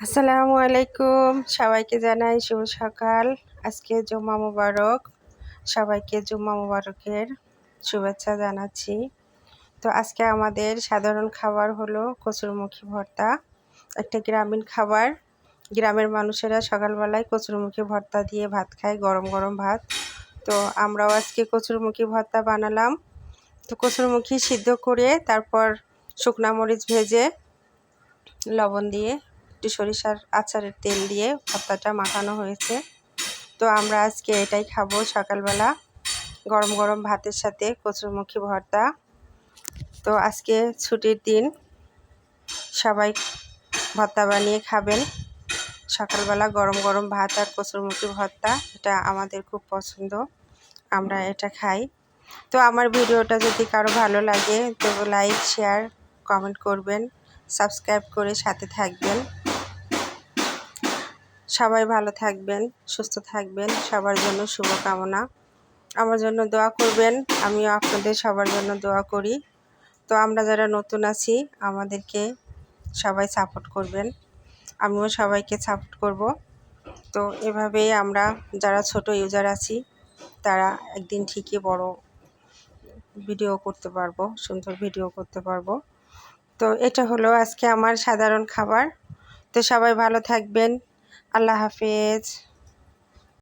আসসালামু আলাইকুম। সবাইকে জানাই শুভ সকাল। আজকে জুম্মা মুবারক। সবাইকে জুম্মা মুবারকের শুভেচ্ছা জানাচ্ছি। তো আজকে আমাদের সাধারণ খাবার হলো কচুরমুখী ভর্তা। একটা গ্রামীণ খাবার। গ্রামের মানুষেরা সকালবেলায় কচুরমুখী ভর্তা দিয়ে ভাত খায়, গরম গরম ভাত। তো আমরাও আজকে কচুরমুখী ভর্তা বানালাম। তো কচুরমুখী সিদ্ধ করে তারপর শুকনা মরিচ ভেজে লবণ দিয়ে একটু সরিষার আচারের তেল দিয়ে ভর্তাটা মাখানো হয়েছে। তো আমরা আজকে এটাই খাব সকালবেলা গরম গরম ভাতের সাথে কচুরমুখী ভর্তা। তো আজকে ছুটির দিন সবাই ভর্তা বানিয়ে খাবেন। সকালবেলা গরম গরম ভাত আর কচুরমুখী ভর্তা, এটা আমাদের খুব পছন্দ। আমরা এটা খাই। তো আমার ভিডিওটা যদি কারও ভালো লাগে, তো লাইক, শেয়ার, কমেন্ট করবেন। সাবস্ক্রাইব করে সাথে থাকবেন। সবাই ভালো থাকবেন, সুস্থ থাকবেন, সবার জন্য শুভকামনা। আমার জন্য দোয়া করবেন, আমিও আপনাদের সবার জন্য দোয়া করি। তো আমরা যারা নতুন আছি, আমাদেরকে সবাই সাপোর্ট করবেন। আমিও সবাইকে সাপোর্ট করব। তো এভাবেই আমরা যারা ছোট ইউজার আছি, তারা একদিন ঠিকই বড় ভিডিও করতে পারব, সুন্দর ভিডিও করতে পারব। তো এটা হলো আজকে আমার সাধারণ খাবার। তো সবাই ভালো থাকবেন। আল্লাহ হাফেজ।